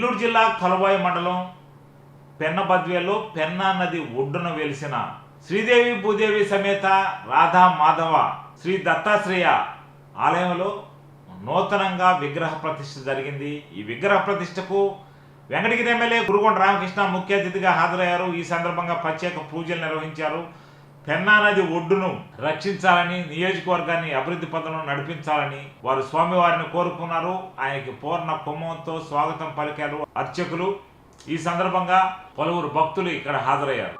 నెల్లూరు జిల్లా కలవాయి మండలం పెన్నబద్వేలో పెన్నా నది ఒడ్డున వెలిసిన శ్రీదేవి భూదేవి సమేత రాధా మాధవ శ్రీ దత్తాశ్రేయ ఆలయంలో నూతనంగా విగ్రహ ప్రతిష్ఠ జరిగింది. ఈ విగ్రహ ప్రతిష్టకు వెంకటగిరి ఎమ్మెల్యే గురుగొండ రామకృష్ణ ముఖ్య అతిథిగా హాజరయ్యారు. ఈ సందర్భంగా ప్రత్యేక పూజలు నిర్వహించారు. పెన్నా నది ఒడ్డును రక్షించాలని నియోజకవర్గాన్ని అభివృద్ధి పథంలో నడిపించాలని వారు స్వామివారిని కోరుకున్నారు. ఆయనకి పూర్ణ కుమ్మంతో స్వాగతం పలికారు అర్చకులు. ఈ సందర్భంగా పలువురు భక్తులు ఇక్కడ హాజరయ్యారు.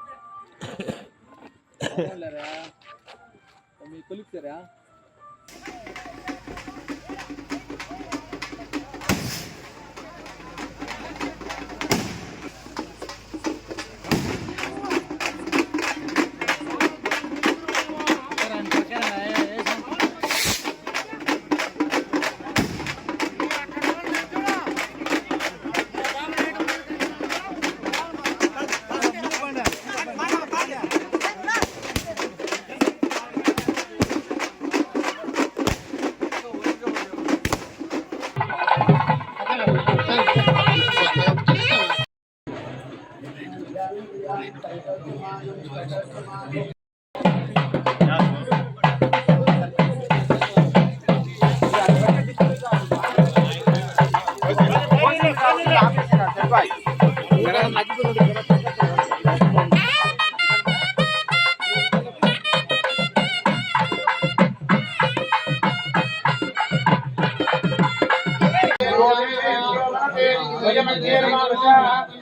Voy a meter mano ya.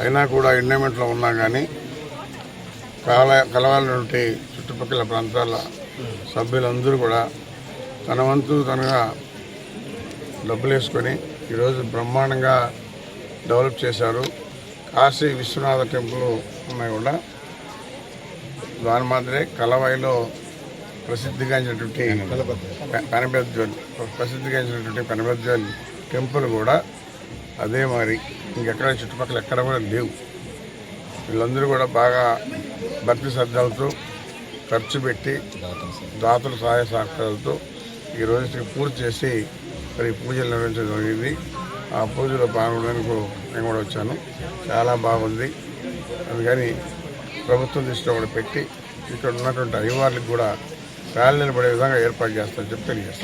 అయినా కూడా ఎండమెంట్లో ఉన్నా కానీ కాల కలవాలంటే నుండి చుట్టుపక్కల ప్రాంతాల సభ్యులందరూ కూడా తన వంతు తనగా డబ్బులు వేసుకొని ఈరోజు బ్రహ్మాండంగా డెవలప్ చేశారు. కాశీ విశ్వనాథ టెంపుల్ ఉన్నాయి కూడా. దాని మాదిరే కలవాయిలో ప్రసిద్ధిగాంచినటువంటి పెనబెద్జోల్ ప్రసిద్ధిగాంచినటువంటి పెనబెద్జోల్ టెంపుల్ కూడా అదే మరి. ఇంకెక్కడ చుట్టుపక్కల ఎక్కడ కూడా లేవు. వీళ్ళందరూ కూడా బాగా భక్తి శ్రద్ధలతో ఖర్చు పెట్టి దాతల సహాయ సహకారాలతో ఈ రోజుకి పూర్తి చేసి మరి పూజలు నిర్వహించడం జరిగింది. ఆ పూజలో పాల్గొనడానికి నేను కూడా వచ్చాను. చాలా బాగుంది. అందుకని ప్రభుత్వం దృష్టిలో కూడా పెట్టి ఇక్కడ ఉన్నటువంటి అయ్యవార్లకు కూడా వేల నిలబడే విధంగా ఏర్పాటు చేస్తారని చెప్పి తెలియజేస్తాను